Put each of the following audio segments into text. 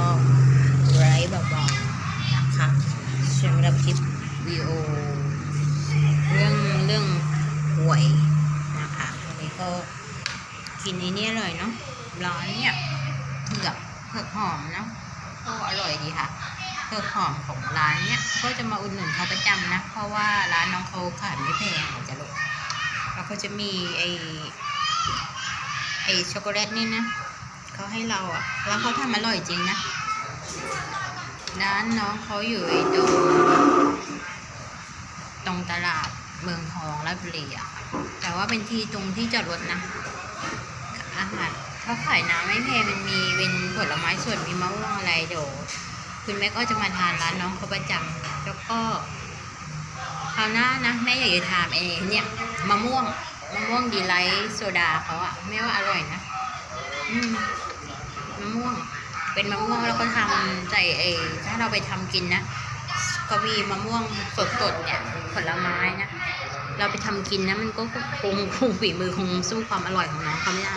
ก็ไลฟ์เบาๆนะคะสำหรับคลิปวีโอเรื่องเรื่องหวยนะคะวันนี้ก็กินไอ้นี่อร่อยเนาะร้านเนี่ยเผือกเผือกหอมเนาะก็อร่อยดีค่ะเผือกหอมของร้านเนี่ยก็จะมาอุดหนุนเขาประจำนะ เพราะว่าร้านน้องเขาขายไม่แพงจะลูกแล้วก็จะมีไอไอช็อกโกแลตนี่นะ เขาให้เราอะแล้วเขาทำอร่อยจริงนะ ร้านน้องเขาอยู่ไอตรงตรงตลาดเมืองทองราชบุรีอะ แต่ว่าเป็นที่ตรงที่จอดรถนะอาหารเขาขายน้ำไม่แพงมันมีเป็นผลไม้สดมีมะม่วงอะไรเดี๋ยวคุณแม่ก็จะมาทานร้านน้องเขาประจำแล้วก็คราวหน้านะแม่อยากจะทานเองเนี่ยมะม่วงมะม่วงดีไลท์โซดาเขาอะแม่ว่าอร่อยนะ อืมมะม่วง เป็นมะม่วงแล้วก็ทำใส่เอถ้าเราไปทำกินนะก็มีมะม่วงสดๆเนี่ยผลไม้นะเราไปทำกินนะมันก็คงคงฝีมือคงสู้ความอร่อยของน้องเขาไม่ได้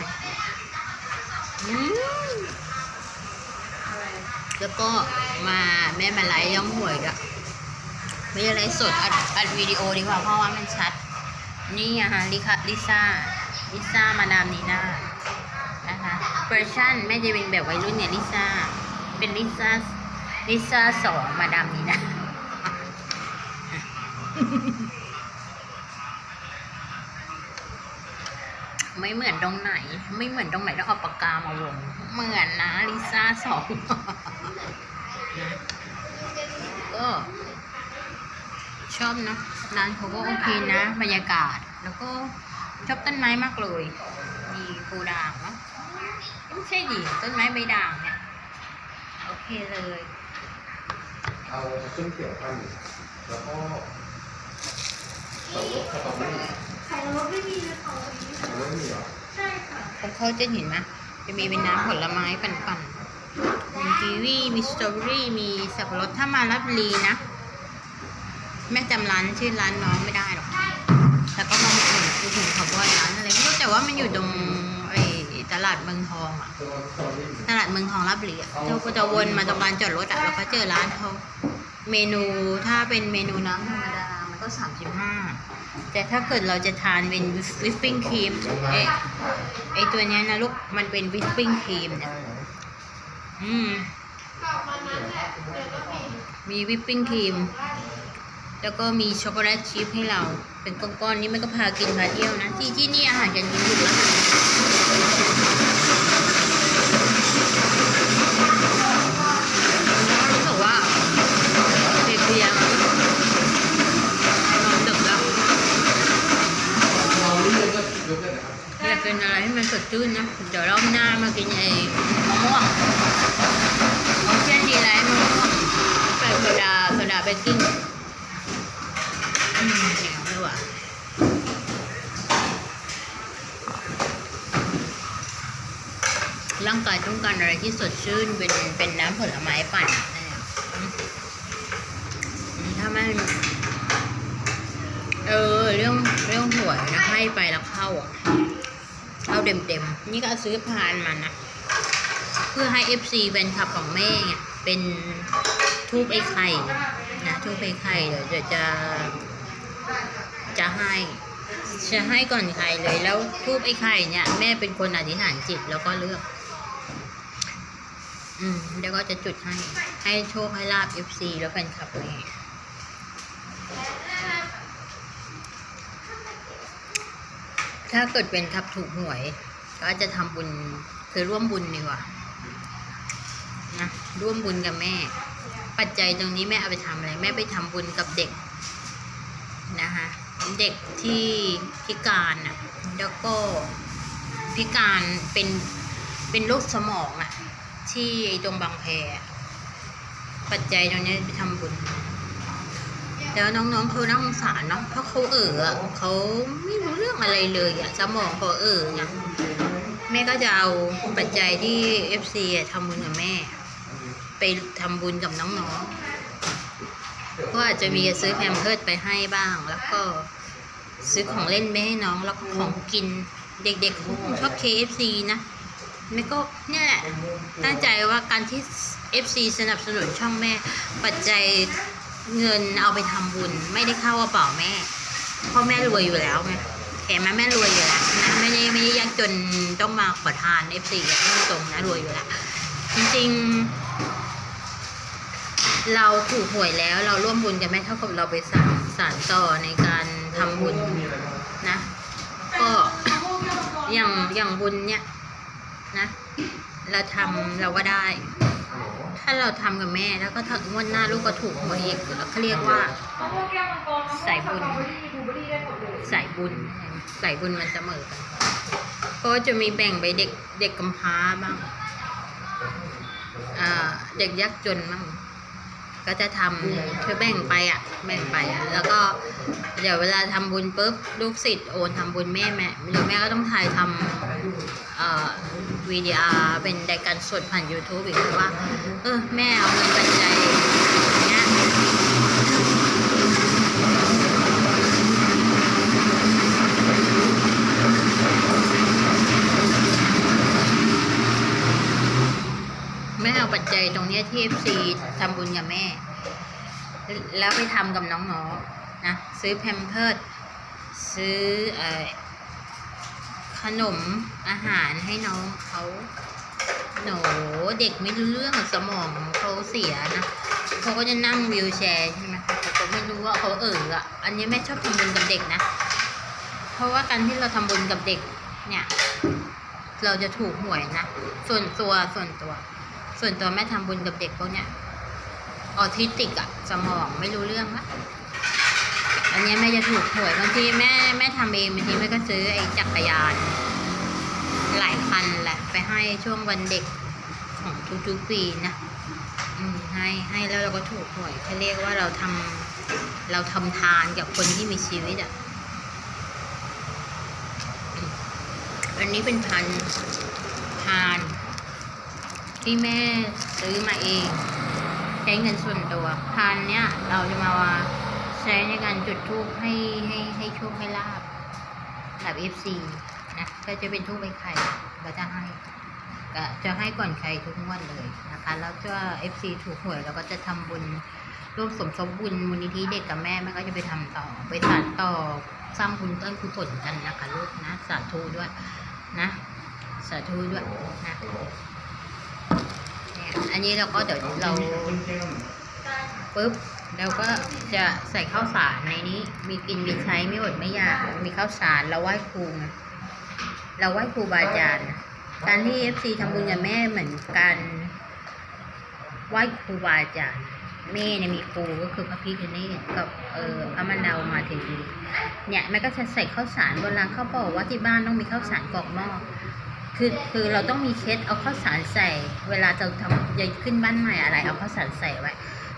แล้วก็มาแม่มาไลฟ์ย่องหวยด้วยไม่ได้ไลฟ์สดอัดอัดวิดีโอดีกว่าเพราะว่ามันชัด นี่อะฮะลิคาลิซ่าลิซ่ามาดามนีน่า นะคะเวอร์ชันแม่จะเป็นแบบวัยรุ่นเนี่ยลิซ่า เป็นลิซ่าลิซ่าสองมาดามนีน่าไม่เหมือนตรงไหน ไม่เหมือนตรงไหนต้องเอาปากกามาวง เหมือนนะลิซ่าสองก็ชอบนะร้านเขาก็โอเคนะ บรรยากาศ แล้วก็ชอบต้นไม้มากเลย มีปูดาง ไม่ใช่ดิต้นไม้ใบด่างเนี่ยโอเคเลย เอาเครื่องเขียวพันแล้วก็สตรอเบอรี่ไข่รสไม่มีนะคะวันนี้สตรอเบอรี่เหรอใช่ค่ะของเขาจะเห็นไหมจะมีเป็นน้ำผลไม้ปั่นๆมีกีวีมีสตรอเบอรี่มีสับปะรดถ้ามารับรีนะ แม่จำร้านชื่อร้านน้องไม่ได้หรอกแต่ก็มองถึงคือถึงเขาว่าร้านอะไรไม่รู้แต่ว่ามันอยู่ตรงไอ้ต ลาดเมืองทองอะตลาดเมืองทองรับรีอะเราก็จะวนมาตรงลานจอดรถอะแล้วก็เจอร้านเขาเมนูถ้าเป็นเมนูน้ำธรรมดา มันก็สามสิบห้าแต่ถ้าเกิดเราจะทานเป็นวิปปิ้งครีมเอ๊ะไอตัวเนี้ยนะลูกมันเป็นวิปปิ้งครีมเนี่ยอืมมีวิปปิ้งครีม แล้วก็มีช็อกโกแลตชิพให้เรา เป็นก้อนๆนี่ไม่ก็พากินพาเที่ยวนะ ที่ที่นี่อาหารกันกินถูกแล้วรู้สึกว่าเพลียๆมั้งนอนดึกแล้วเราเรียกก็ยกได้นะครับอยากกินอะไรให้มันสดชื่นนะ เดี๋ยวรอบหน้ามากินไอ้มะม่วงออเช่นดีไรมะม่วงใส่โซดาโซดาเบกกิ้งอืมเหนียวเลยว่ะร่างกายต้องการอะไรที่สดชื่นเป็นเป็นน้ำผลไม้ปั่นถ้ามันเออเรื่องเรื่องหวยนะให้ไปแล้วเข้าเข้าเต็มเต็มๆนี่ก็ซื้อพานมานะเพื่อให้ FC แฟนคลับของแม่เนี่ยเป็นทูบไอ้ไข่นะทูบไอ้ไข่เดี๋ยวเดี๋ยวจะจะให้จะให้ก่อนใครเลยแล้วทูบไอ้ไข่เนี่ยแม่เป็นคนอธิษฐานจิตแล้วก็เลือก อืมแล้วก็จะจุดให้ ให้โชคให้ลาบ FC แล้วแฟนคลับแม่ถ้าเกิดเป็นทับถูกหวย ก็จะทำบุญคือร่วมบุญดีกว่านะร่วมบุญกับแม่ ปัจจัยตรงนี้แม่เอาไปทำอะไร แม่ไปทำบุญกับเด็กนะคะเด็กที่พิการอะ แล้วก็พิการเป็นเป็นโรคสมองอะ ที่ตรงบางแพปัจจัยตรงนี้ไปทำบุญแล้วน้องๆเขาน่าสงสารเนาะเพราะเขาเอออเขาไม่รู้เรื่องอะไรเลยอะสมองเขาเออไงแม่ก็จะเอาปัจจัยที่ FC อะทำบุญกับแม่ ไปทำบุญกับน้องๆก็อาจจะมีซื้อแพมเพิร์ดไปให้บ้าง แล้วก็ซื้อของเล่นไปให้น้องแล้วก็ของกินเด็กๆเขาคงชอบ KFC นะ แม่ก็เนี่ยแหละตั้งใจว่าการที่ FC สนับสนุนช่องแม่ ปัจจัยเงินเอาไปทำบุญ ไม่ได้เข้ากระเป๋าแม่เพราะแม่รวยอยู่แล้วไงแถมแม่แม่รวยอยู่แล้วนะไม่ได้ไม่ได้ยากจนต้องมาขอทาน FC อะพูดตรงนะรวยอยู่แล้วจริงๆ เราถูกหวยแล้วเราร่วมบุญกันแม่เท่ากับเราไปสานสานต่อในการทำบุญนะ ก็อย่างอย่างบุญเนี่ย นะ เราทำเราก็ได้ ถ้าเราทำกับแม่แล้วก็ถ้างวดหน้าลูกก็ถูกหวยอีกแล้วเขาเรียกว่ามะม่วงแก้วมังกรมะม่วงสายบุญสตรอเบอรี่บลูเบอรี่ได้หมดเลยสายบุญ สายบุญมันเสมอกันก็จะมีแบ่งไปเด็กเด็กกำพร้าบ้างเด็กยากจนบ้างก็จะทำคือแบ่งไปอะ แบ่ไป แล้วก็เดี๋ยวเวลาทำบุญปุ๊บลูกศิษย์โอนทำบุญแม่แม่เดี๋ยวแม่ก็ต้องถ่ายทำเอ่อวีดีอาร์เป็นรายการสดผ่าน YouTube อีกว่า เออ แม่เอาเงินปัจจัยเนี้ยแม่เอาปัจจัยตรงเนี้ยที่ FC ทำบุญกับแม่ แล้วไปทำกับน้องๆนะซื้อแพมเพิร์ดซื้ออขนมอาหารให้น้องเขาหนูเด็กไม่รู้เรื่องสมองเขาเสียนะเขาก็จะนั่งวีลแชร์ใช่ไหมคะเขาก็ไม่รู้ว่าเขาเอออะอันนี้แม่ชอบทำบุญกับเด็กนะ เพราะว่าการที่เราทำบุญกับเด็กเนี่ยเราจะถูกหวยนะ ส่วนตัวส่วนตัว ส่วนตัวแม่ทำบุญกับเด็กพวกเนี้ย ออทิสติกอะสมองไม่รู้เรื่องละอันนี้แม่จะถูกหวยบางทีแม่แม่ทำเองบางทีแม่ก็ซื้อไอ้จักรยาน หลายคันแหละ ไปให้ช่วงวันเด็กของทุกๆปีนะอืมให้ให้แล้วเราก็ถูกหวยเขาเรียกว่าเราทำเราทำทานกับคนที่มีชีวิตอะอันนี้เป็นพันทานที่แม่ซื้อมาเอง ใช้เงินส่วนตัวพานเนี้ยเราจะมาใช้ในการจุดทูปให้ให้ให้โชคให้ลาบแบบ FC นะก็จะเป็นทูปใบไข่ก็จะให้ก็จะให้ก่อนใครทุกงวันเลยนะคะ แล้วก็ FC ถูกหวยเราก็จะทำบุญร่วมสมทบบุญมูลนิธิเด็กกับแม่แม่ก็จะไปทำต่อไปสานต่อสร้างบุญต้นกุศลกันนะคะลูกนะสาธุด้วยนะสาธุด้วยนะ อันนี้เราก็เดี๋ยวเราปุ๊บเราก็จะใส่ข้าวสารในนี้ มีกินมีใช้ไม่อดไม่อยาก มีข้าวสารเราไหว้ครูไงเราไหว้ครูบาอาจารย์การที่เอฟซีทำบุญกับแม่เหมือนการไหว้ครูบาอาจารย์แม่เนี่ยมีครูก็คือพระพิคเนตกับเอ่อพระมณฑามาเทวีเนี่ยแม่ก็จะใส่ข้าวสารโบราณเขาบอกว่าที่บ้านต้องมีข้าวสารกรอกหม้อ คือคือเราต้องมีเคสเอาข้าวสารใส่ เวลาจะทำจะขึ้นบ้านใหม่อะไร เอาข้าวสารใส่ไว้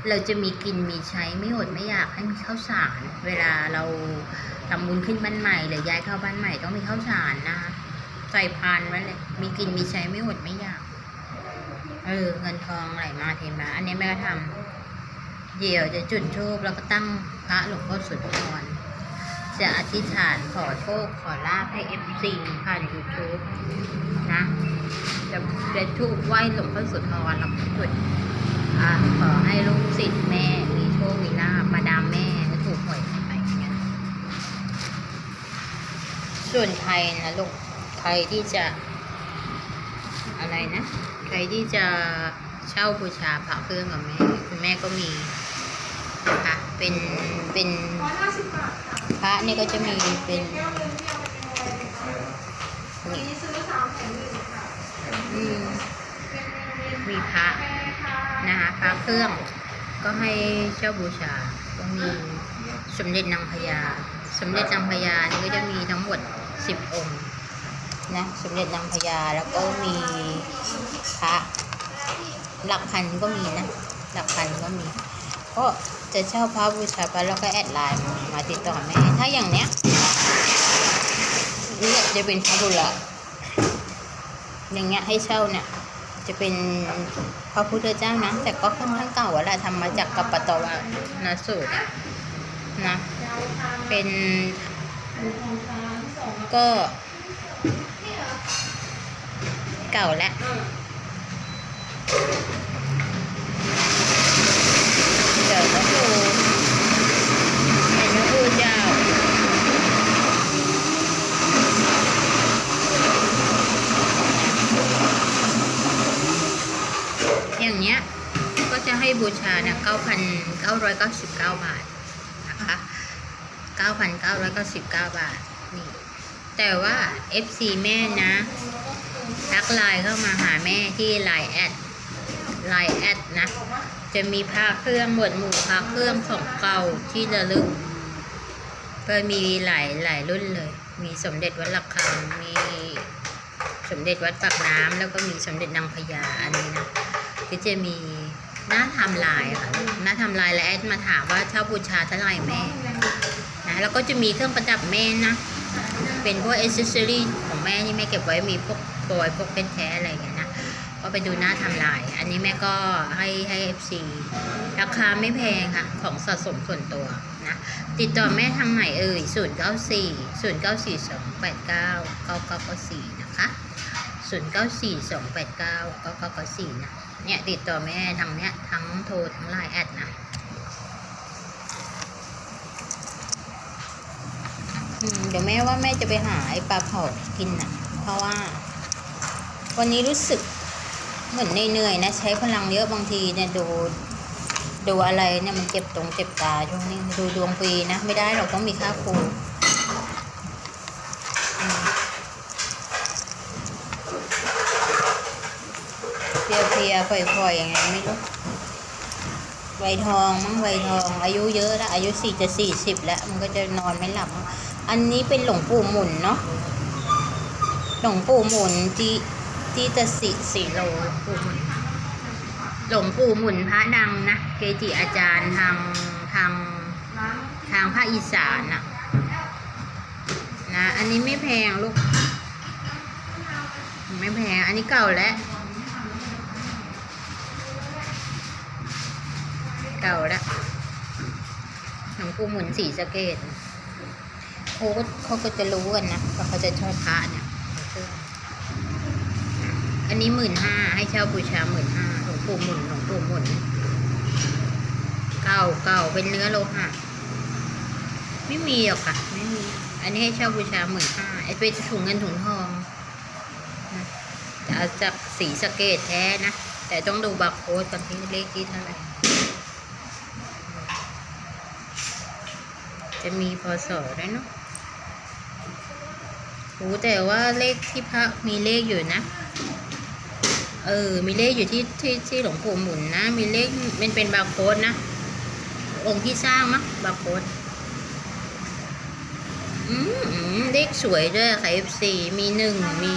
เราจะมีกินมีใช้ไม่อดไม่อยากให้มีข้าวสาร เวลาเราทำบุญขึ้นบ้านใหม่หรือย้ายเข้าบ้านใหม่ต้องมีข้าวสารนะคะใส่พานไว้เลยมีกินมีใช้ไม่อดไม่อยาก เออเงินทองไหลมาเทมา อันนี้แม่ก็ทำเดี๋ยวจะจุดธูปแล้วก็ตั้งพระหลวงพ่อสุนทร จะอธิษฐานขอโชคขอลาภให้เอฟซีผ่านยูทูบนะจะจะทูบไหว้หลวงพ่อสุนทรแล้วก็จุดอขอให้ลูกศิษย์แม่มีโชคมีลาภมาดามแม่ถูกหวยไปอย่างเงี้ยส่วนใครนะลูกใครที่จะอะไรนะ ใครที่จะเช่าบูชาพระเครื่องกับแม่ คุณแม่ก็มีนะคะเป็นเป็นร้อยห้าสิบบาทค่ะ ระนี่ก็จะมีเป็นแก้วหนึ่งที่เอาไปเป็นอะไรคะวันนี้ซื้อสามแถมหนึ่งค่ะอืมเป็นเมนูเย็นมีพระแพรค่ะนะคะพระเครื่องก็ให้เช่าบูชาก็มีสมเด็จนางพญาสมเด็จนางพญานี่ก็จะมีทั้งหมดสิบองค์นะสมเด็จนางพญาแล้วก็มีพระหลักพันก็มีนะหลักพันก็มี ก็จะเช่าพระบูชาไปแล้วก็แอดไลน์มาติดต่อแม่ถ้าอย่างเนี้ยเนี่ยจะเป็นพระบุระอย่างเงี้ยให้เช่าเนี่ย จะเป็นพระพุทธเจ้านะแต่ก็ค่อนข้างเก่าแล้วแหละทำมาจากกัปปตวานาสูตรนะเป็นก็เก่าแล้ว อย่างเนี้ยก็จะให้บูชาเนี่ย9,999 บาทนะคะ9,999 บาทนี่แต่ว่า FC แม่นะทักไลน์เข้ามาหาแม่ที่ไลน์แอดไลน์แอดนะ จะมีพระเครื่องหมวดหมู่พระเครื่องของเก่าที่ระลึกก็มีหลายหลายรุ่นเลย มีสมเด็จวัดระฆังมีสมเด็จวัดปากน้ำแล้วก็มีสมเด็จนางพญาอันนี้นะ ก็จะมีหน้าทำลายค่ะหน้าทำลายและแอดมาถามว่าเช่าบูชาเท่าไหร่แม่นะแล้วก็จะมีเครื่องประดับแม่นะ เป็นพวกอเซสซอรี่ของแม่ที่แม่เก็บไว้มีพวกปรยพวกเพชรแท้อะไรอย่างเงี้ยนะก็ไปดูหน้าทำลาย อันนี้แม่ก็ให้ให้ FC ราคาไม่แพงค่ะ ของสะสมส่วนตัวนะติดต่อแม่ทางไหนเอ่ย 0 9 4 0 9 4 2 8 9 9 9 9 4 นะคะ 0 9 4 2 8 9 9 9 9 4นะเนี่ยติดต่อแม่ทางเนี้ยทั้งโทรทั้งไลน์แอดนะเดี๋ยวแม่ว่าแม่จะไปหาไอปลาเผากินนะเพราะว่า วันนี้รู้สึกเหมือนเหนื่อยๆนะ ใช้พลังเยอะบางทีเนี่ยดูดูอะไรเนี่ยมันเจ็บตรงเจ็บตาช่วงนี้ดูดวงฟรีนะ ไม่ได้หรอกต้องมีค่าครูอืม เพลียๆอยๆยังไงไม่รู้ไวยทองมั้งไวยทอง อายุเยอะแล้วอายุสี่จะสี่สิบแล้ว มันก็จะนอนไม่หลับ อันนี้เป็นหลวงปู่หมุนเนาะหลวงปู่หมุนที่ที่จะสิสี่โลหลวงปู่หมุนพระดังนะเกจิอาจารย์ทางทางทางภาคอีสานน่ะนะ อันนี้ไม่แพงลูก ไม่แพง อันนี้เก่าแล้ว เก่าล้วหลวงปู่หมุนสีสะเกตเขาก็เขาก็จะรู้กันนะว่าเขาจะชอบพระเนี่ยอันนี้หมื่นห้าให้เช่าบูชาหมื่นห้าหลวงปู่หมุนหลวงปู่หมุนเก่าเก่าเป็นเนื้อโลหะไม่มีหรอกค่ะไม่มี อันนี้ให้เช่าบูชาหมื่นห้าไอ้เป็นถุงเงินถุงทองจะจากสีสะเกตแท้นะ แต่ต้องดูบาร์โค้ดกันที่เลขที่เท่าไหร่ จะมีพศด้วยเนาะโอ้แต่ว่าเลขที่พระมีเลขอยู่นะ เออ มีเลขอยู่ที่ที่ที่หลวงปู่หมุนนะ มีเลขมันเป็นบาร์โค้ดนะ องค์ที่สร้างมั้งบาร์โค้ดอืมอมเลขสวยด้วยค่ะ F4 มีหนึ่งมี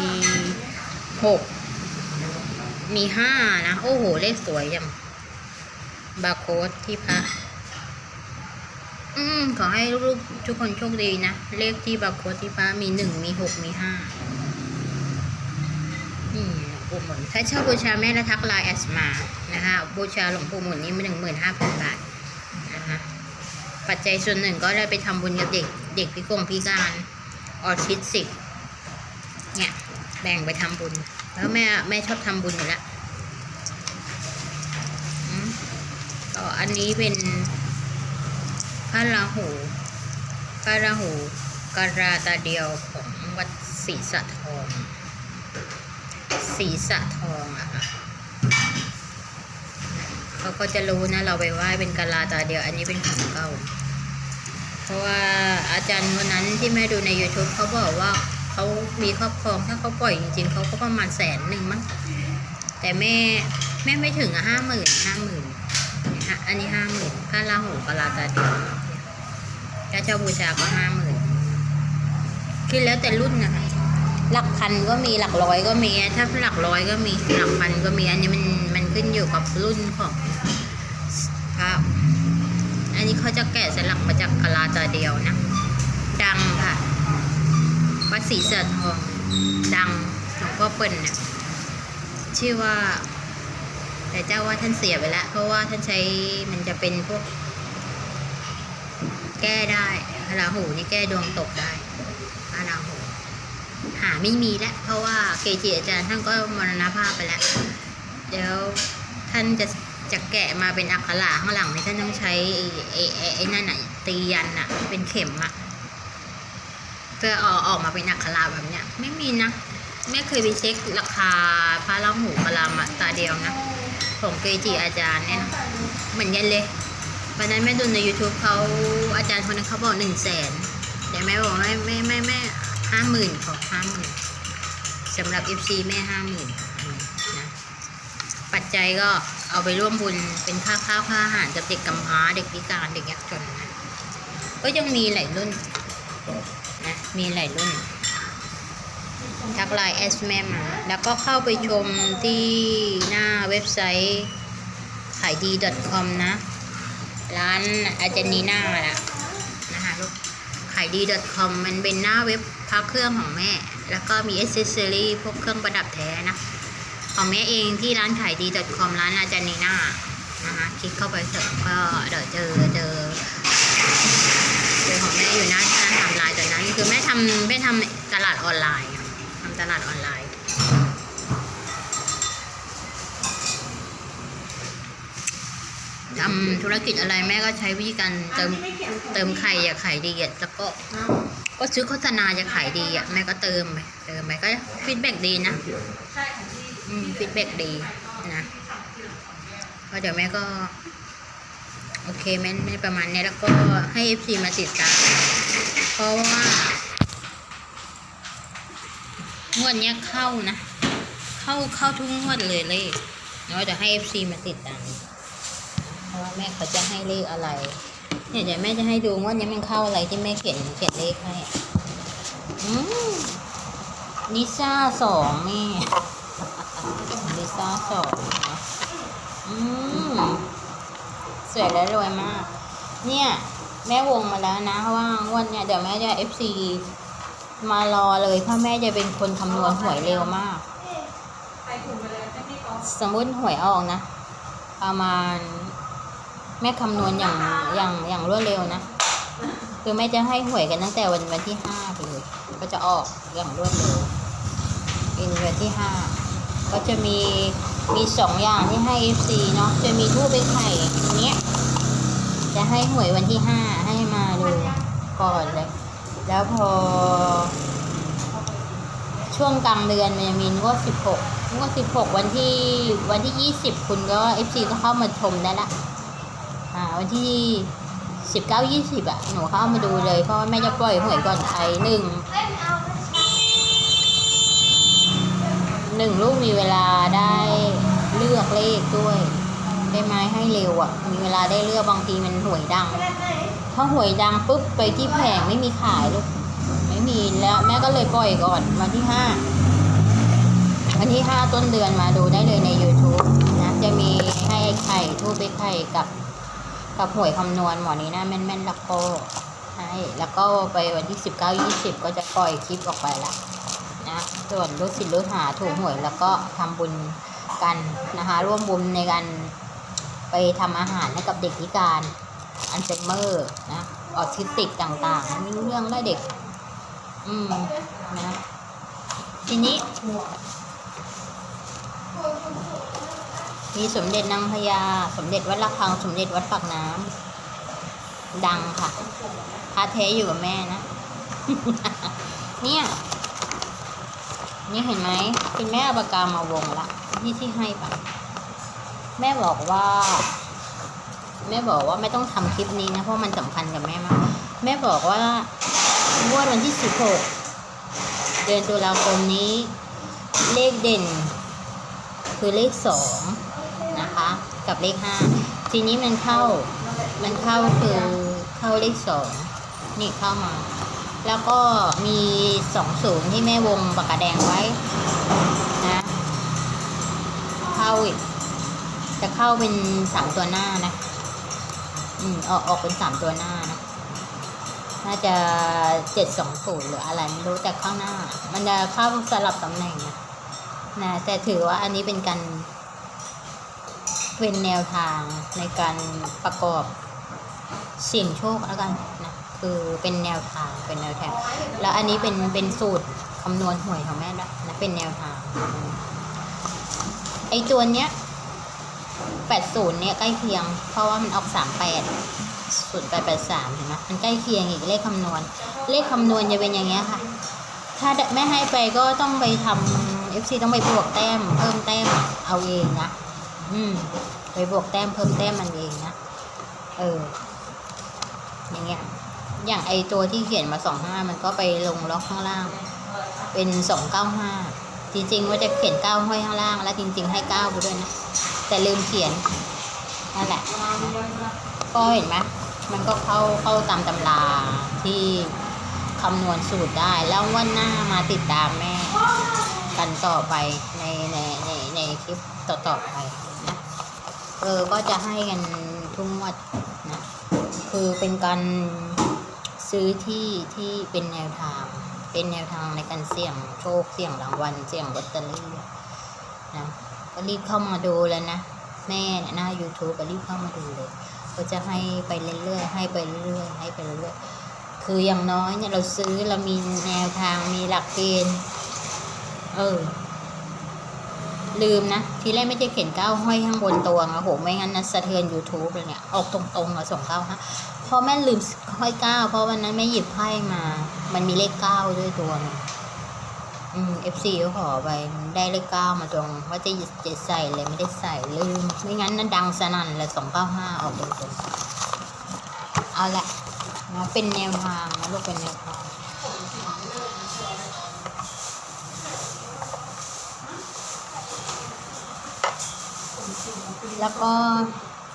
หกมีห้านะ โอ้โห เลขสวยจังบาร์โค้ดที่พระ อืมขอให้ลูกๆทุกคนโชคดีนะ เลขที่บาร์โค้ดที่พระมีหนึ่งมีหกมีห้าอืมหลวงปู่หมุนถ้าช่าบูชาแม่และทักไลน์แอสมานะคะบูชาหลวงปู่หมุนนี่หนึ่งหมื่นห้าพันบาทนะคะปัจจัยส่วนหนึ่งก็ได้ไปทำบุญกับเด็ก เด็กพิกงพิการออทิสติกเนี่ยแบ่งไปทำบุญ แล้วแม่แม่ชอบทำบุญอยู่แล้วออันนี้เป็น พระราหูพระราหูการาตาเดียวของวัดศรีสะทองศีรษะทองอะค่ะเขาก็จะรู้นะเราไปไหว้เป็นกะลาตาเดียว อันนี้เป็นของเก่า เพราะว่าอาจารย์คนนั้นที่แม่ดูใน YouTube เขาบอกว่าเขามีครอบครองถ้าเขาปล่อยจริงๆเขาก็ประมาณแสนหนึ่งมั้งแต่แม่แม่ไม่ถึงอะห้าหมื่นห้าหมื่น อันนี้ห้าหมื่นค่าลาหูกะลาตาเดียวถ้าเช่าบูชาก็ห้าหมื่นคิดแล้วแต่รุ่นนะคะหลักพันก็มีหลักร้อยก็มี ถ้าหลักร้อยก็มีหลักพันก็มี อันนี้มันมันขึ้นอยู่กับรุ่นของพระอันนี้เขาจะแกะสลักมาจากกะลาตาเดียวนะ ดังค่ะวัดศรีเสือทอง ดังหลวงพ่อเปิ้ลเนี่ยชื่อว่า แต่เจ้าว่าท่านเสียไปแล้ว เพราะว่าท่านใช้มันจะเป็นพวก แก้ได้พระราหูนี่แก้ดวงตกได้พระราหูหาไม่มีแล้วเพราะว่าเกจิอาจารย์ท่านก็มรณภาพไปแล้ว เดี๋ยวท่านจะจะแกะมาเป็นอักขระข้างหลังนี่ท่านต้องใช้ไอ้ไอ้ไอ้นั่นน่ะตียันน่ะ เป็นเข็มอะเพื่อออกออกมาเป็นอักขระแบบเนี้ย ไม่มีนะไม่เคยไปเช็คราคาพระราหูกะลามอะตาเดียวนะ ของเกจิอาจารย์เนี่ยเหมือนกันเลยวันนั้นแม่ดูใน YouTube เขาอาจารย์คนนั้นเขาบอกหนึ่งแสนแต่แม่บอกไม่ไม่ไม่แม่ห้าหมื่นขอห้าหมื่นสำหรับ FC แม่ห้าหมื่นนะปัจจัยก็เอาไปร่วมบุญเป็นค่าข้าวค่าอาหารกับเด็กกำพร้าเด็กพิการเด็กยากจนนะก็ยังมีหลายรุ่นนะมีหลายรุ่น ทักไลน์แอสแม่มา แล้วก็เข้าไปชมที่หน้าเว็บไซต์ขายดี .com นะ ร้านอาจารนีน่าละนะคะลูกขายดี .com มันเป็นหน้าเว็บพักเครื่องของแม่ แล้วก็มีอ c เซอรี่พวกเครื่องประดับแท้นะ ของแม่เองที่ร้านขายดี .com ร้านอาจารนีน่านะคะคลิกเข้าไปเสร็จก็เดี๋ยวเจอเจอเจอของแม่อยู่หน้าหน้าทำลายตอนนั้น คือแม่ทำแม่ทำตลาดออนไลน์ ตลาดออนไลน์ ทำธุรกิจอะไรแม่ก็ใช้วิธีการเติมเติมไข่อยากขายดีอะแล้วก็ ก็ซื้อโฆษณาจะขายดีอะแม่ก็เติมไปเติมไปก็ฟีดแบ็ดีนะใช่ของพี่อืมฟีดแบ็ดีนะก็เดี๋ยวแม่ก็ โอเคแม่แม่ประมาณนี้แล้วก็ให้เอฟซีมาติดตามเพราะว่า งวดเนี้ยเข้านะ เข้าเข้าทุกงวดเลยเลขเนาะเดี๋ยวให้เอฟซีมาติดตามเพราะว่าแม่เขาจะให้เลขอะไร เนี่ยเดี๋ยวแม่จะให้ดูงว่านี้มันเข้าอะไรที่แม่เขียนเขียนเลขให้อืมลิซ่าสองแม่ลิซ่าสองนะอืมสวยและรวยมาก เนี่ย แม่วงมาแล้วนะเพราะว่างวดเนี่ยเดี๋ยวแม่จะเอฟซี มารอเลยพราะแม่จะเป็นคนคำนวณหวยเร็วมาก สมมติหวยออกนะ ประมาณ แม่คำนวณอย่างอย่างอย่างรวดเร็วนะ คือแม่จะให้หวยกันตั้งแต่วันวันที่ห้าไปเลย ก็จะออกอย่างรวดเร็วเป็นวันที่ห้าก็จะมีมีสองอย่างที่ให้ FC เนาะจะมีทูบไปไข่อันเนี้ยจะให้หวยวันที่ห้าให้มาดูก่อนเลย แล้วพอ ช่วงกลางเดือนมันจะมีงวดสิบหกงวดสิบหกวันที่วันที่ยี่สิบคุณก็เอฟซีก็เข้ามาชมได้ละอ่าวันที่สิบเก้ายี่สิบอะ หนูเข้ามาดูเลยเพราะแม่จะปล่อยหวยก่อนใครหนึ่งหนึ่งลูกมีเวลาได้เลือกเลขด้วย ได้ไหมให้เร็วอะ มีเวลาได้เลือกบางทีมันหวยดัง ถ้าหวยดังปุ๊บไปที่แผงไม่มีขายลูกไม่มีแล้ว แม่ก็เลยปล่อยก่อนวันที่ห้าวันที่ห้าต้นเดือนมาดูได้เลยใน YouTube นะจะมีให้ไข่ทูบไปไข่กับ กับหวยคำนวณหมอนี้นะแม่นแม่นๆแล้วก็ให้แล้วก็ไปวันที่สิบเก้ายี่สิบก็จะปล่อยคลิปออกไปละนะส่วนลูกศิษย์ลูกหาถูกหวยแล้วก็ทำบุญกันนะคะร่วมบุญในการไปทำอาหารให้กับเด็กพิการ อัลไซเมอร์นะออทิสติกต่างๆไม่รู้เรื่องได้เด็ก อืมนะทีนี้ มีสมเด็จนางพญาสมเด็จวัดระฆัง สมเด็จวัดปากน้ำดังค่ะพาเทอยู่กับแม่นะ เนี่ยนี่เห็นไหมคุณแม่อาปากามาวงละที่ที่ให้ไปแม่บอกว่า แม่บอกว่าไม่ต้องทำคลิปนี้นะเพราะมันสำคัญกับแม่มากแม่บอกว่างวดวันที่สิบหกเดือนตุลาคมนี้ เลขเด่น คือเลขสองนะคะ กับเลขห้าทีนี้มันเข้ามันเข้าคือเข้าเลขสองนี่เข้ามา แล้วก็มีสองศูนย์ที่แม่วงปากกาแดงไว้นะเข้าอีกจะเข้าเป็นสามตัวหน้านะ อืมออกออกเป็นสามตัวหน้านะ น่าจะเจ็ดสองศูนย์หรืออะไรไม่รู้แต่ข้างหน้า มันจะเข้าสลับตำแหน่งนะนะแต่ถือว่าอันนี้เป็นการเป็นแนวทางในการประกอบเสี่ยงโชคแล้วกันนะคือเป็นแนวทางเป็นแนวทางแล้วอันนี้เป็นเป็นสูตรคำนวณหวยของแม่ด้วยนะเป็นแนวทางไอตัวเนี้ย แปดศูนย์เนี่ยใกล้เคียง เพราะว่ามันออกสามแปดศูนย์แปดแปดสามเห็นไหมมันใกล้เคียงอีกเลขคำนวณ เลขคำนวณจะเป็นอย่างเงี้ยค่ะ ถ้าไม่ให้ไปก็ต้องไปทำ FC ต้องไปบวกแต้ม เพิ่มแต้มเอาเองนะ อืม ไปบวกแต้มเพิ่มแต้มมันเองนะ เออ อย่างเงี้ย อย่างไอตัวที่เขียนมาสองห้ามันก็ไปลงล็อกข้างล่าง เป็นสองเก้าห้า จริงๆว่าจะเขียนเก้าห้อยข้างล่าง แล้วจริง ๆ ให้เก้าไปด้วยนะ แต่ลืมเขียนนั่นแหละ ก็เห็นไหมมันก็เข้าเข้าตามตำราที่คำนวณสูตรได้ แล้ววันหน้ามาติดตามแม่ กันต่อไปในในในในคลิปต่อๆไปนะเออก็จะให้กันทุกงวดนะคือเป็นการซื้อที่ที่เป็นแนวทาง เป็นแนวทางในการเสี่ยงโชคเสี่ยงรางวัลเสี่ยงลอตเตอรี่นะก็รีบเข้ามาดูแล้วนะ แม่เนี่ยหน้า YouTube ก็รีบเข้ามาดูเลยก็จะให้ไปเรื่อยๆให้ไปเรื่อยๆให้ไปเรื่อยๆคืออย่างน้อยเนี่ยเราซื้อเรามีแนวทางมีหลักเกณฑ์เออลืมนะ ทีแรกไม่ได้เขียนก้าวห้อยข้างบนตัวนะโหไม่งั้นนะสะเทือน YouTube เลยเนี่ย ออกตรงๆอะส่งเก้าฮะพราะแม่ลืมห้อยก้าเพราะวันนั้นแม่หยิบไพ่มา มันมีเลขเก้าด้วยตัวหนึงอืม FC ก็ขอไปได้เลขเก้ามาตรงว่าจะจะใส่เลยไม่ได้ใส่ลืมไม่งั้นนะดังสนั่นเลยสองเก้าห้าออกตรงๆเอาละเนาะเป็นแนวทางนะลูกเป็นแนวทางแล้วก็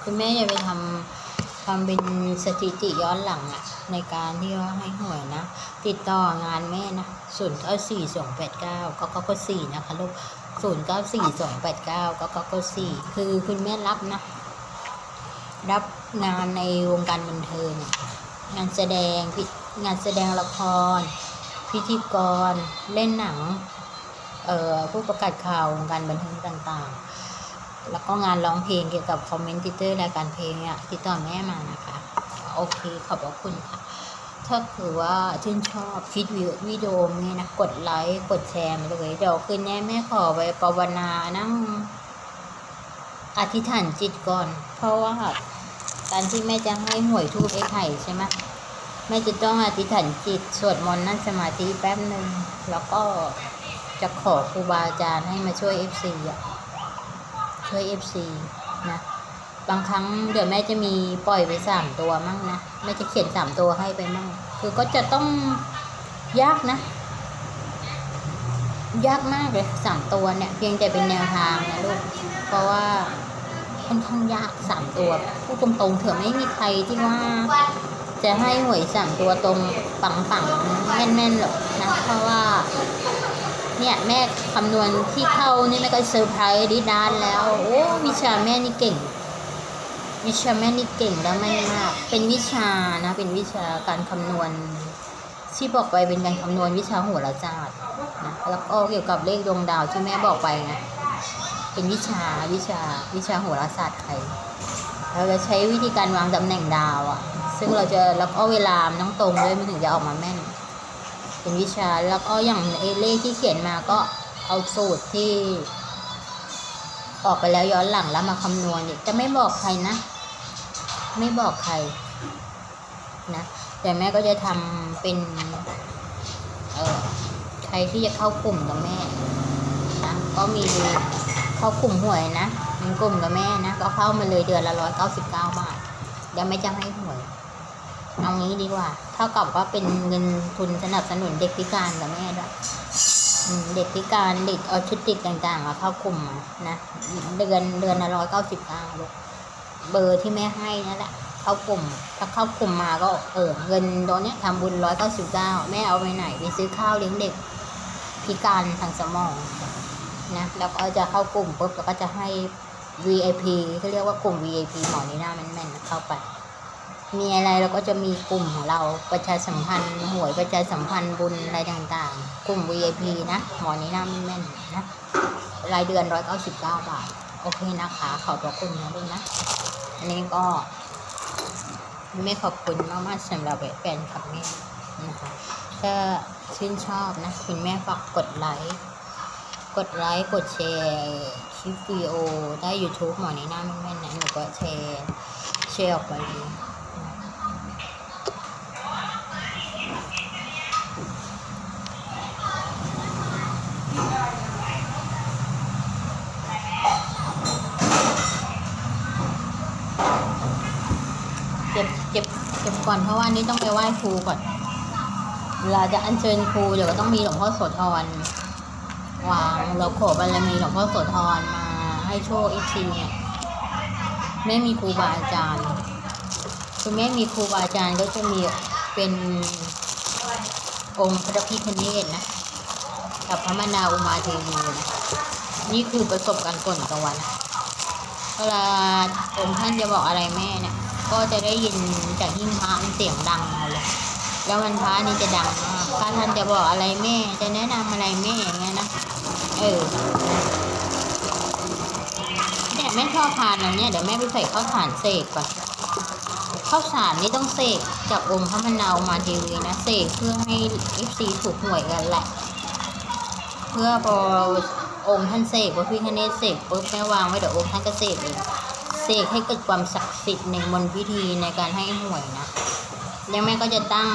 คุณแม่อย่าไปทำทำเป็นสถิติย้อนหลังอะ ในการที่ว่าให้หวยนะ ติดต่องานแม่นะศูนย์เก้าสี่สองแปดเก้าก็ก็ก็สี่นะคะลูกศูนย์เก้าสี่สองแปดเก้าก็ก็ก็สี่คือคุณแม่รับนะ รับงานในวงการบันเทิงงานแสดงพิงานแสดงละคร พิธีกรเล่นหนังเอ่อผู้ประกาศข่าววงการบันเทิงต่างๆ แล้วก็งานร้องเพลงเกี่ยวกับคอมเมนต์ติเตอร์รายการเพลงเนี่ยติดต่อแม่มานะคะ โอเค ขอบพระคุณค่ะ ถ้าคือว่าชื่นชอบคลิปวิวิดีโอนี้นะ กดไลค์ กดแชร์มาเลยเดี๋ยวคืนนี้แม่ขอไปภาวนานั่งอธิษฐานจิตก่อน เพราะว่าการที่แม่จะให้หวยทูบไอ้ไข่ใช่ไหมแม่จะต้องอธิษฐานจิตสวดมนต์นั่งสมาธิแป๊บหนึ่งแล้วก็จะขอครูบาอาจารย์ให้มาช่วย FC อะช่วย FC นะ บางครั้งเดี๋ยวแม่จะมีปล่อยไปสามตัวมั่งนะแม่จะเขียนสามตัวให้ไปมั่งคือก็จะต้องยากนะ ยากมากเลยสามตัวเนี่ย เพียงแต่เป็นแนวทางนะลูกเพราะว่าค่อนข้างยากสามตัวพูดตรงๆเถอะไม่มีใครที่ว่าจะให้หวยสามตัวตรงปังปังๆแม่นๆหรอกนะเพราะว่า เนี่ยแม่คำนวณที่เข้านี่แม่ก็เซอร์ไพรส์ดิดานแล้ว โอ้วิชาแม่นี่เก่ง วิชาแม่นี่เก่งแล้วแม่นมาก เป็นวิชานะ เป็นวิชาการคำนวณ ที่บอกไปเป็นการคำนวณวิชาโหราศาสตร์นะแล้วก็เกี่ยวกับเลขดวงดาวที่แม่บอกไปนะ เป็นวิชาวิชาวิชาโหราศาสตร์ไทยเราจะใช้วิธีการวางตำแหน่งดาวอะซึ่งเราจะแล้วก็เวลามันต้องตรงด้วยมันถึงจะออกมาแม่น เป็นวิชาแล้วก็อย่างเลขที่เขียนมาก็เอาสูตรที่ออกไปแล้วย้อนหลังแล้วมาคำนวณอีกจะไม่บอกใครนะ ไม่บอกใครนะแต่แม่ก็จะทำเป็น เอ่อใครที่จะเข้ากลุ่มกับแม่นะก็มีเข้ากลุ่มหวยนะมีกลุ่มกับแม่นะก็เข้ามาเลยเดือนละร้อยเก้าสิบเก้าบาทเดี๋ยวไม่จะให้หวยเอางี้ดีกว่า เท่ากับว่าเป็นเงินทุนสนับสนุนเด็กพิการกับแม่ด้วยเด็กพิการเด็กออทิสติกต่างๆอะเข้ากลุ่มนะเดือนเดือนละร้อยเก้าสิบเก้าลูก เบอร์ที่แม่ให้นั่นแหละเข้ากลุ่มถ้าเข้ากลุ่มมาก็เออเงินตัวเนี้ทำบุญร้อยเก้าสิบเก้าแม่เอาไปไหนไปซื้อข้าวเลี้ยงเด็กพิการทางสมองนะแล้วก็จะเข้ากลุ่มปุ๊บแล้วก็จะให้ VIP เขาเรียกว่ากลุ่ม VIP หมอนีหน้าแม่นๆเข้าไป มีอะไรเราก็จะมีกลุ่มของเราประชาสัมพันธ์หวยประชาสัมพันธ์บุญอะไรต่างๆ กลุ่ม VIP นะหมอนีหน้าแม่นๆนะรายเดือนร้อยเก้าสิบเก้าบาท โอเคนะคะ ขอบพระคุณนะลูกนะ อันนี้ก็ไม่ขอบคุณมากๆสำหรับแฟนคลับแม่นะคะถ้าชื่นชอบนะคุณแม่ฝากกดไลค์กดไลค์กดแชร์คลิปวิดีโอได้ YouTube หมอนี่น้าแม่นๆนะหนูก็แชร์แชร์ออกไป เก็บเก็บเก็บก่อนเพราะว่านี้ต้องไปไหว้ครูก่อน เวลาจะอัญเชิญครูเดี๋ยวก็ต้องมีหลวงพ่อโสธรวางเราขอบารมีหลวงพ่อโสธรมาให้โชคอีกทีเนี่ยแม่มีครูบาอาจารย์คุณแม่มีครูบาอาจารย์ก็จะมีเป็นองค์พระพิฆเนศนะกับพระมนาอุมาเทวีนะนี่คือประสบการณ์ก่อนตัวนเวลาองค์ท่านจะบอกอะไรแม่เนี่ย ก็จะได้ยินจากหิ้งพระมันเสียงดังมาเลยแล้ววันพระนี่จะดังมากถ้าท่านจะบอกอะไรแม่ จะแนะนำอะไรแม่อย่างเงี้ยนะ เออเนี่ยแม่ชอบทานอันเนี้ยเดี๋ยวแม่ไปใส่ข้าวสารเสกก่อนข้าวสารนี่ต้องเสกจากองค์พระมนาวมาทีวีนะเสกเพื่อให้เอฟซีถูกหวยกันแหละ เพื่อพอองค์ท่านเสกพระพิฆเนศเสกปุ๊บแม่วางไว้เดี๋ยวองค์ท่านก็เสกเอง เสกให้เกิดความศักดิ์สิทธิ์ในมนต์พิธีในการให้หวยนะแล้วแม่ก็จะตั้ง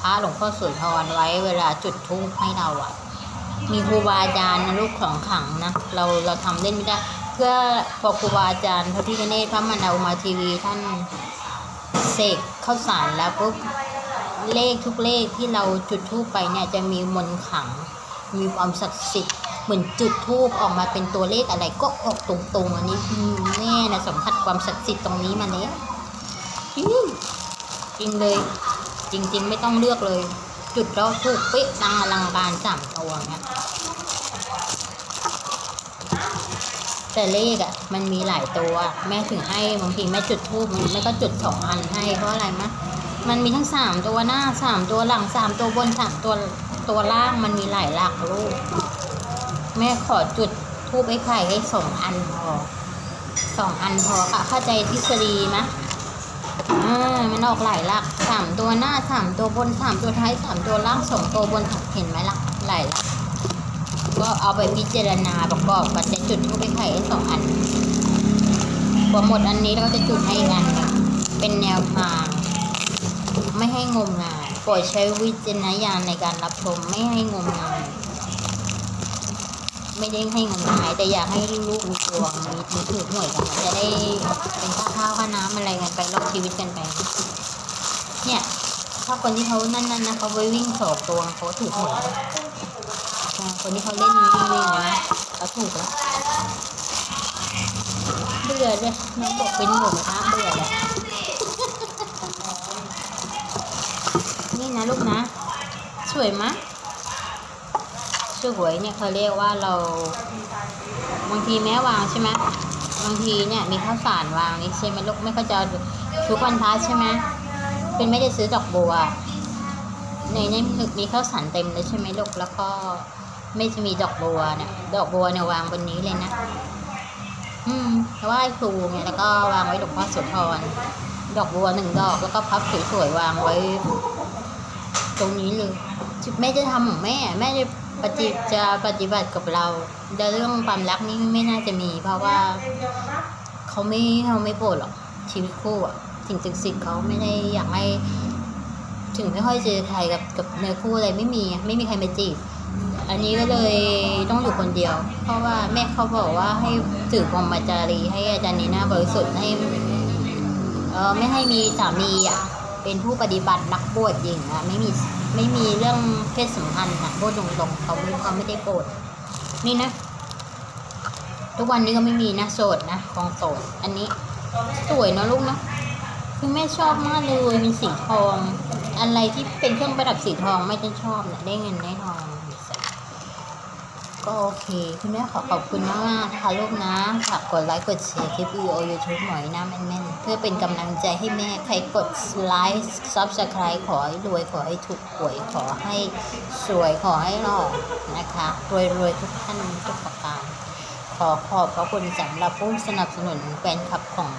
พระหลวงพ่อสุธรไว้เวลาจุดธูปให้เราอะ มีครูบาอาจารย์นะลูกของขังนะเราเราทำเล่นไม่ได้ เพื่อพอครูบาอาจารย์พระพิฆเนศพระมนาอุมาทีวีท่านเสกเข้าสารแล้วปุ๊บเลขทุกเลขที่เราจุดธูปไปเนี่ยจะมีมนต์ขัง มีความศักดิ์สิทธิ์ เหมือนจุดธูปออกมาเป็นตัวเลขอะไรก็ออกตรงๆ อันนี้แม่นะสัมผัสความศักดิ์สิทธิ์ตรงนี้มาแล้วจริงจริงเลย จริง ๆ ไม่ต้องเลือกเลย จุดแล้วถูกเป๊ะดังอลังการสามตัวเงี้ยแต่เลขอะมันมีหลายตัว แม่ถึงให้บางทีแม่จุดทูบแม่ก็จุดสองอันให้เพราะอะไรมะมันมีทั้งสามตัวหน้าสามตัวหลังสามตัวบนสามตัวตัวล่างมันมีหลายหลักลูก แม่ขอจุดทูบไอ้ไข่ให้สองอันพอสองอันพอค่ะ เข้าใจทฤษฎีไหมอ่ามันออกหลายหลักสามตัวหน้าสามตัวบนสามตัวท้ายสามตัวล่างสองตัวบนเห็นไหมล่ะหลายหลักก็เอาไปพิจารณาประกอบกับจะจุดทูปไปไข่ให้สองอันพอหมดอันนี้เราก็จะจุดให้อีกอันหนึ่งเป็นแนวทางไม่ให้งมงายโปรดใช้วิจารณญาณในการรับชมไม่ให้งมงาย ไม่ได้ให้งมงายแต่อยากให้ลูกมีดวงมีมีถือหวยกันจะได้เป็นค่าข้าวค่าน้ำอะไรกันไปรอดชีวิตกันไป เนี่ย ถ้าคนที่เขานั่นนั่นนะเขาไปวิ่งโฉบตัวเขาถูกหวยอ่าคนที่เขาเล่นวิ่งวิ่งนะเขาถูกแล้วเบื่อเลยน้องบอกเป็นหมูกระทะเบื่อเลยนี่นะลูกนะ สวยมะ ชื่อหวยเนี่ยเขาเรียกว่าเราบางทีแม้วางใช่ไหมบางทีเนี่ยมีข้าวสารวางนี่ใช่ไหมลูกไม่ก็จะทุกวันพระใช่ไหมเป็นไม่ได้ซื้อดอกบัว ในนี้มีข้าวสารเต็มเลยใช่ไหมลูกแล้วก็ไม่จะมีดอกบัวเนี่ยดอกบัวเนี่ยวางบนนี้เลยนะอืมไหว้ครูไงแล้วก็วางไว้หลวงพ่อโสุธรดอกบัวหนึ่งดอกแล้วก็พับสวยๆวางไว้ ตรงนี้เลยแม่จะทำของแม่แม่จะ ปฏิจะปฏิบัติกับเราแต่เรื่องความรักนี่ไม่น่าจะมี เพราะว่าเขาไม่เขาไม่โปรดหรอกชีวิตคู่อะสิ่งศักดิ์สิทธิ์เขาไม่ได้อยากให้ถึงไม่ค่อยเจอใครกับกับเนื้อคู่อะไรไม่มีไม่มีใครมาจีบอันนี้ก็เลยต้องอยู่คนเดียว เพราะว่าแม่เขาบอกว่าให้ถือพรหมจารีให้อาจารย์นีน่าบริสุทธิ์ให้เออไม่ให้มีสามีอะเป็นผู้ปฏิบัตินักบวชหญิงอะไม่มี ไม่มีเรื่องเพศสัมพันธ์อะพูดตรงๆเขาไม่เขาไม่ได้โกรธนี่นะ ทุกวันนี้ก็ไม่มีนะโสดนะของโสด อันนี้สวยนะลูกนะคือแม่ชอบมากเลยเป็นสีทอง อะไรที่เป็นเครื่องประดับสีทองไม่จะชอบเนี่ยได้เงินได้ทอง ก็โอเคคุณแม่ขอขอบคุณมากมากๆนะคะลูกนะฝากกดไลค์กดแชร์คลิปวิดีโอยูทูบหน่อยนะแม่นๆเพื่อเป็นกำลังใจให้แม่ใครกดไลค์ซับสไคร b ์ขอให้รวยขอให้ถูกหวยขอให้สวยขอให้หล่อนะคะรวยรวยทุกท่านทุกประการขอขอบพระคุณสำหรับผู้สนับสนุนแฟนคลับของ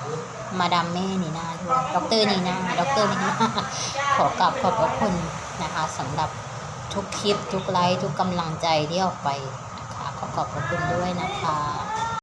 มาดามแม่นีนาด้วยดรนีนาดรนีนาขอกราบขอบพระคุณนะคะสำหรับทุกคลิปทุกไลค์ทุกกำลังใจที่ออกไป ขอขอบพระคุณด้วยนะคะ